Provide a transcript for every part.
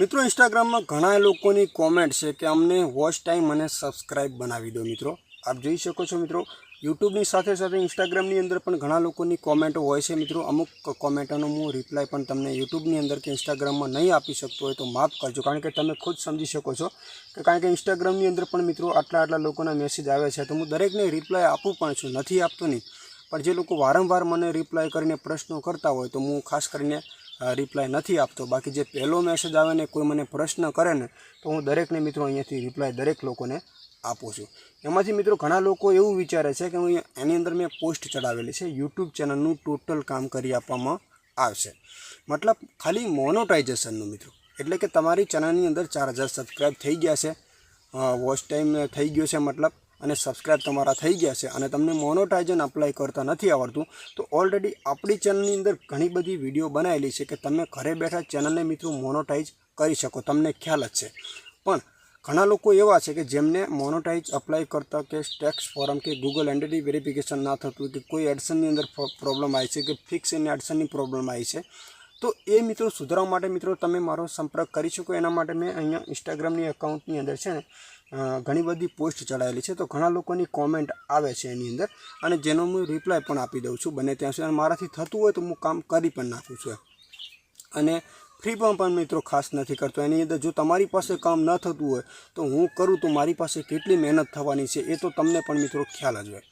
મિત્રો ઇન્સ્ટાગ્રામમાં ઘણા લોકોની કોમેન્ટ છે કે અમને વોચ ટાઈમ અને સબસ્ક્રાઇબ બનાવી દો મિત્રો. આપ જોઈ શકો છો મિત્રો યુટ્યુબની સાથે સાથે ઇન્સ્ટાગ્રામની અંદર પણ ઘણા લોકોની કોમેન્ટો હોય છે મિત્રો. અમુક કોમેન્ટોનો હું રિપ્લાય પણ તમને યુટ્યુબની અંદર કે ઇન્સ્ટાગ્રામમાં નહીં આપી શકતો હોય તો માફ કરજો. કારણ કે તમે ખુદ સમજી શકો છો કે કારણ કે ઇન્સ્ટાગ્રામની અંદર પણ મિત્રો આટલા આટલા લોકોના મેસેજ આવે છે. તો હું દરેકને રિપ્લાય આપું પણ છું, નથી આપતો નહીં. પણ જે લોકો વારંવાર મને રિપ્લાય કરીને પ્રશ્નો કરતા હોય તો હું ખાસ કરીને રિપ્લાય નથી આપતો. બાકી જે પહેલો મેસેજ આવે ને, કોઈ મને પ્રશ્ન કરે ને, તો હું દરેકને મિત્રો અહીંયાથી રિપ્લાય દરેક લોકોને આપું છું. એમાંથી મિત્રો ઘણા લોકો એવું વિચારે છે કે હું એની અંદર મેં પોસ્ટ ચડાવેલી છે. યુટ્યુબ ચેનલનું ટોટલ કામ કરી આપવામાં આવશે. મતલબ ખાલી મોનોટાઇઝેશનનું મિત્રો. એટલે કે તમારી ચેનલની અંદર ચાર હજાર સબસ્ક્રાઈબ થઈ ગયા છે. વોચ ટાઈમ થઈ ગયો છે મતલબ અને સબસ્ક્રાઇબ તમારા થઈ ગયા છે અને તમને મોનોટાઇઝન અપ્લાય કરતા નથી આવડતું, તો ઓલરેડી આપણી ચેનલની અંદર ઘણી બધી વીડિયો બનાવેલી છે કે તમે ઘરે બેઠા ચેનલને મિત્રો મોનોટાઇઝ કરી શકો, તમને ખ્યાલ જ છે. પણ ઘણા લોકો એવા છે કે જેમને મોનોટાઇઝ અપ્લાય કરતા કે ટેક્સ ફોરમ કે ગૂગલ એન્ટિટી વેરિફિકેશન ના થતું કે કોઈ એડસનની અંદર પ્રોબ્લેમ આવી છે કે ફિક્સ એની એડસનની પ્રોબ્લેમ આવી છે તો એ મિત્રો સુધારવા માટે મિત્રો તમે મારો સંપર્ક કરી શકો. એના માટે મેં અહીંયા ઇન્સ્ટાગ્રામની એકાઉન્ટની અંદર છે ને ઘણી બધી પોસ્ટ ચડાવેલી છે. તો ઘણા લોકોની કોમેન્ટ આવે છે એની અંદર અને જેનો હું રિપ્લાય પણ આપી દઉં છું બને ત્યાં સુધી. મારાથી થતું હોય તો હું કામ કરી પણ નાખું છું. અને ફ્રીમાં પણ મિત્રો ખાસ નથી કરતો. એની અંદર જો તમારી પાસે કામ ન થતું હોય તો હું કરું તો મારી પાસે કેટલી મહેનત થવાની છે એ તો તમને પણ મિત્રો ખ્યાલ જ હોય.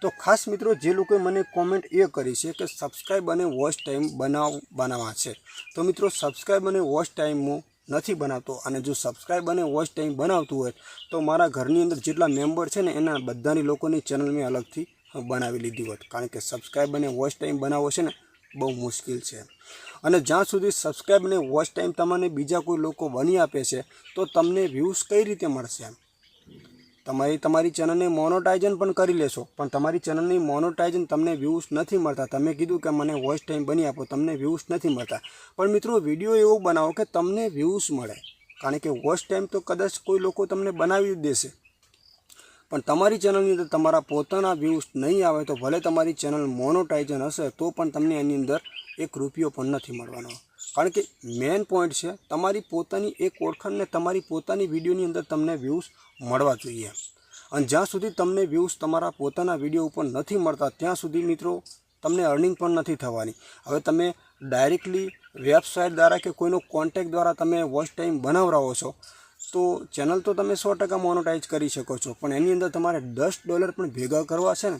તો ખાસ મિત્રો જે લોકોએ મને કોમેન્ટ એ કરી છે કે સબસ્ક્રાઈબ અને વોચ ટાઈમ બનાવ, બનાવવા છે. તો મિત્રો સબસ્ક્રાઈબ અને વોચ ટાઈમ હું નથી બનાવતો અને જો સબસ્ક્રાઈબ અને વોચ ટાઈમ બનાવતું હોય તો મારા ઘરની અંદર જેટલા મેમ્બર છે ને એના બધાની લોકોની ચેનલ મેં અલગથી બનાવી લીધી હોત. કારણ કે સબસ્ક્રાઈબ અને વોચ ટાઈમ બનાવવો છે ને બહુ મુશ્કેલ છે. અને જ્યાં સુધી સબસ્ક્રાઈબ અને વોચ ટાઈમ તમને બીજા કોઈ લોકો બની આપે છે તો તમને વ્યૂઝ કઈ રીતે મળશે? એમ તમારી તમારી ચેનલને મોનોટાઇઝન પણ કરી લેશો. પણ તમારી ચેનલની મોનોટાઇઝન તમને વ્યૂઝ નથી મળતા. તમે કીધું કે મને વોઇસ ટાઈમ બની આપો. તમને વ્યૂઝ નથી મળતા. પણ મિત્રો વીડિયો એવો બનાવો કે તમને વ્યૂઝ મળે. કારણ કે વોઇસ ટાઈમ તો કદાચ કોઈ લોકો તમને બનાવી દેશે. પણ તમારી ચેનલની અંદર તમારા પોતાના વ્યૂઝ નહીં આવે તો ભલે તમારી ચેનલ મોનોટાઇઝન હશે, તો પણ તમને એની અંદર એક રૂપિયો પણ નથી મળવાનો. કારણ કે મેઇન પોઈન્ટ છે, તમારી પોતાની એક ઓળખાણને તમારી પોતાની વિડીયોની અંદર તમને વ્યૂઝ મળવા જોઈએ. અને જ્યાં સુધી તમને વ્યૂઝ તમારા પોતાના વીડિયો ઉપર નથી મળતા, ત્યાં સુધી મિત્રો તમને અર્નિંગ પણ નથી થવાની. હવે તમે ડાયરેક્ટલી વેબસાઇટ દ્વારા કે કોઈનો કોન્ટેક્ટ દ્વારા તમે વોચ ટાઈમ બનાવરાવો છો, તો ચેનલ તો તમે સો ટકા મોનોટાઇઝ કરી શકો છો. પણ એની અંદર તમારે દસ ડોલર પણ ભેગા કરવા છે ને,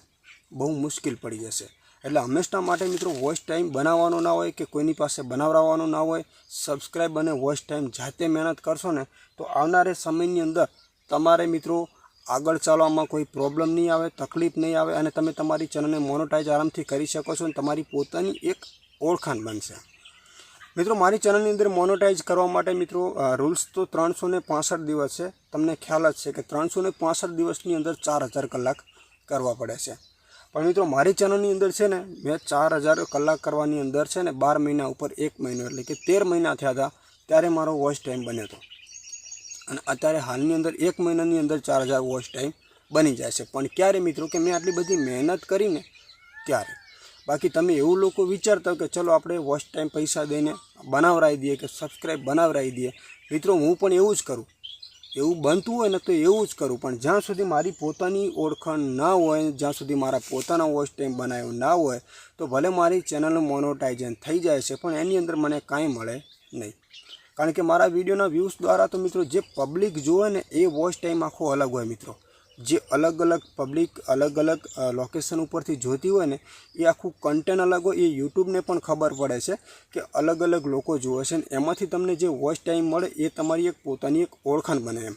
બહુ મુશ્કેલ પડી જશે. એટલે હંમેશા માટે મિત્રો વોઇસ ટાઈમ બનાવવાનો ના હોય કે કોઈની પાસે બનાવવાનો ના હોય, સબસ્ક્રાઈબ અને વોઇસ ટાઈમ જાતે મહેનત કરશો ને, તો આવનારે સમયની અંદર તમારે મિત્રો આગળ ચાલવામાં કોઈ પ્રોબ્લેમ નહીં આવે, તકલીફ નહીં આવે અને તમે તમારી ચેનલને મોનોટાઈઝ આરામથી કરી શકો છો અને તમારી પોતાની એક ઓળખાણ બનશે. મિત્રો મારી ચેનલની અંદર મોનોટાઈઝ કરવા માટે મિત્રો રૂલ્સ તો ત્રણસો ને દિવસ છે. તમને ખ્યાલ જ છે કે ત્રણસો ને દિવસની અંદર ચાર હજાર કલાક કરવા પડે છે. પણ મિત્રો, મારી ચેનલની અંદર છે ને, મેં ચાર હજાર કલાક કરવાની અંદર છે ને, બાર મહિના ઉપર એક મહિનો, એટલે કે તેર મહિના થયા હતા, ત્યારે મારો વોચ ટાઈમ બન્યો હતો. અને અત્યારે હાલની અંદર એક મહિનાની અંદર ચાર હજાર વોચ ટાઈમ બની જાય છે. પણ ક્યારે મિત્રો, કે મેં આટલી બધી મહેનત કરીને, ત્યારે. બાકી તમે એવું લોકો વિચારતા કે ચલો આપણે વોચ ટાઈમ પૈસા દઈને બનાવરાવી દઈએ કે સબસ્ક્રાઈબ બનાવરાવી દઈએ. મિત્રો, હું પણ એવું જ કરું. એવું બનતું હોય ને તો એવું જ કરું. પણ જ્યાં સુધી મારી પોતાની ઓળખાણ ના હોય, જ્યાં સુધી મારા પોતાના વોચ ટાઈમ બનાવ્યો ના હોય, તો ભલે મારી ચેનલનું મોનોટાઇઝન થઈ જાય છે, પણ એની અંદર મને કાંઈ મળે નહીં. કારણ કે મારા વિડીયોના વ્યૂઝ દ્વારા તો મિત્રો જે પબ્લિક જુએ ને એ વોચ ટાઈમ આખો અલગ હોય મિત્રો. જે અલગ અલગ પબ્લિક અલગ અલગ લોકેશન ઉપરથી જોતી હોય ને, એ આખું કન્ટેન્ટ અલગ હોય, એ યુટ્યુબને પણ ખબર પડે છે કે અલગ અલગ લોકો જુએ છે ને, એમાંથી તમને જે વોચ ટાઈમ મળે, એ તમારી એક પોતાની એક ઓળખાણ બને એમ.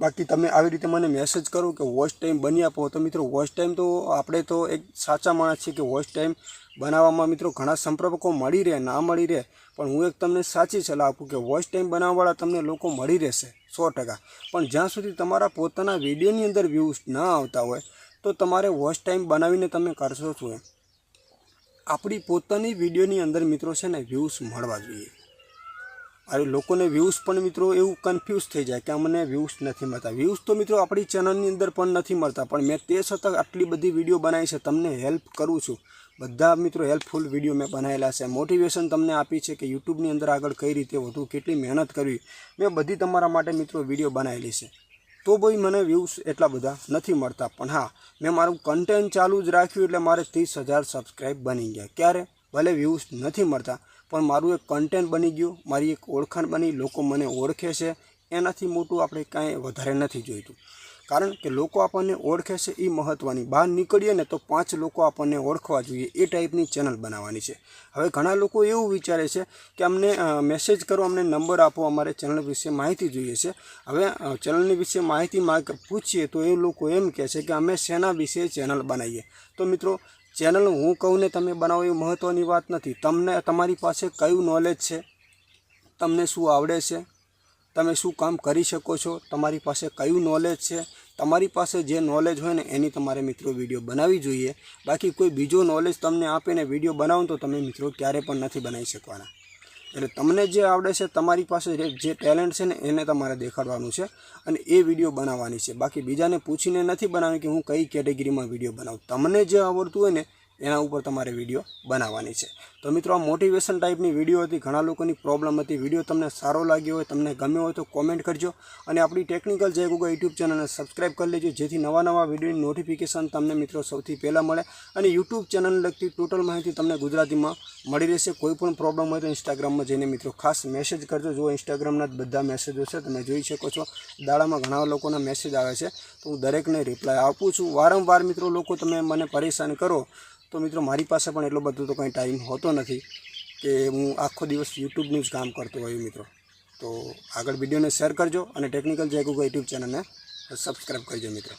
બાકી તમે આવી રીતે મને મેસેજ કરો કે વોચ ટાઈમ બની આપો તો મિત્રો વોચ ટાઈમ તો આપણે તો એક સાચા માણસ છીએ કે વોચ ટાઈમ બનાવવામાં મિત્રો ઘણા સંપર્કો મળી રહે, ના મળી રહે. પણ હું એક તમને સાચી સલાહ આપું કે વોચ ટાઈમ બનાવવાવાળા તમને લોકો મળી રહેશે, સો ટકા. પણ જ્યાં સુધી તમારા પોતાના વિડીયોની અંદર વ્યૂઝ ના આવતા હોય, તો તમારે વોચ ટાઈમ બનાવીને તમે કરશો શું આપણી પોતાની વિડીયોની અંદર મિત્રો છે ને વ્યૂઝ મળવા જોઈએ. અરે લોકોને વ્યૂઝ પણ મિત્રો એવું કન્ફ્યુઝ થઈ જાય કે અમને વ્યૂઝ નથી મળતા. વ્યૂઝ તો મિત્રો આપણી ચેનલની અંદર પણ નથી મળતા, પણ મેં તે છતાં આટલી બધી વીડિયો બનાવી છે, તમને હેલ્પ કરું છું. બધા મિત્રો હેલ્પફુલ વીડિયો મેં બનાવેલા છે. મોટિવેશન તમને આપી છે કે યુટ્યુબની અંદર આગળ કઈ રીતે વધુ કેટલી મહેનત કરવી. મેં બધી તમારા માટે મિત્રો વીડિયો બનાવેલી છે. તો ભાઈ મને વ્યૂઝ એટલા બધા નથી મળતા. પણ હા, મેં મારું કન્ટેન્ટ ચાલુ જ રાખ્યું એટલે મારે ત્રીસ હજાર સબસ્ક્રાઈબ બની ગયા. ક્યારે? ભલે વ્યૂઝ નથી મળતા પણ મારું એક કન્ટેન્ટ બની ગયું, મારી એક ઓળખાણ બની, લોકો મને ઓળખે છે. એનાથી મોટું આપણે કાંઈ વધારે નથી જોઈતું. કારણ કે લોકો આપણને ઓળખે છે એ મહત્ત્વની બહાર નીકળીએ ને તો પાંચ લોકો આપણને ઓળખવા જોઈએ, એ ટાઈપની ચેનલ બનાવવાની છે. હવે ઘણા લોકો એવું વિચારે છે કે અમને મેસેજ કરો, અમને નંબર આપો, અમારે ચેનલ વિશે માહિતી જોઈએ છે. હવે ચેનલની વિશે માહિતી માગ પૂછીએ તો એ લોકો એમ કહે છે કે અમે શેના વિશે ચેનલ બનાવીએ. તો મિત્રો ચેનલ હું કહું ને તમે બનાવો એ મહત્ત્વની વાત નથી. તમને તમારી પાસે કયું નોલેજ છે? તમને શું આવડે છે? તમે શું કામ કરી શકો છો? તમારી પાસે કયું નોલેજ છે? તમારી પાસે જે નોલેજ હોય ને એની તમારે મિત્રો વીડિયો બનાવવી જોઈએ. બાકી કોઈ બીજો નોલેજ તમને આપીને વીડિયો બનાવો તો તમે મિત્રો ક્યારે પણ નથી બનાવી શકવાના. એટલે તમને જે આવડે છે, તમારી પાસે જે ટેલેન્ટ છે ને, એને તમારે દેખાડવાનું છે અને એ વીડિયો બનાવવાની છે. બાકી બીજાને પૂછીને નથી બનાવવાની કે હું કઈ કેટેગરીમાં વીડિયો બનાવું. તમને જે આવડતું હોય ને એના ઉપર તમારે વીડિયો બનાવવાની છે. તો મિત્રો, આ મોટિવેશન ટાઈપની વીડિયો હતી. ઘણા લોકોની પ્રોબ્લેમ હતી. વીડિયો તમને સારો લાગ્યો હોય, તમને ગમ્યો હોય તો કોમેન્ટ કરજો. અને આપણી ટેકનિકલ જય ગુગા યુટ્યુબ ચેનલને સબસ્ક્રાઈબ કરી લેજો, જેથી નવા નવા વિડીયોની નોટિફિકેશન તમને મિત્રો સૌથી પહેલાં મળે. અને યુટ્યુબ ચેનલને લગતી ટોટલ માહિતી તમને ગુજરાતીમાં મળી રહેશે. કોઈ પણ પ્રોબ્લેમ હોય તો ઇન્સ્ટાગ્રામમાં જઈને મિત્રો ખાસ મેસેજ કરજો. જો ઇન્સ્ટાગ્રામના જ બધા મેસેજો છે, તમે જોઈ શકો છો. દાડામાં ઘણા લોકોના મેસેજ આવે છે. તો હું દરેકને રિપ્લાય આપું છું. વારંવાર મિત્રો લોકો તમે મને પરેશાન કરો તો મિત્રો મારી પાસે પણ એટલો બધો તો કંઈ ટાઈમ હોતો નથી કે હું આખો દિવસ યુટ્યુબનું જ કામ કરતો હોઉં મિત્રો. તો આગળ વિડીયોને શેર કરજો અને ટેકનિકલ જેગુગો યુટ્યુબ ચેનલને સબસ્ક્રાઈબ કરજો મિત્રો.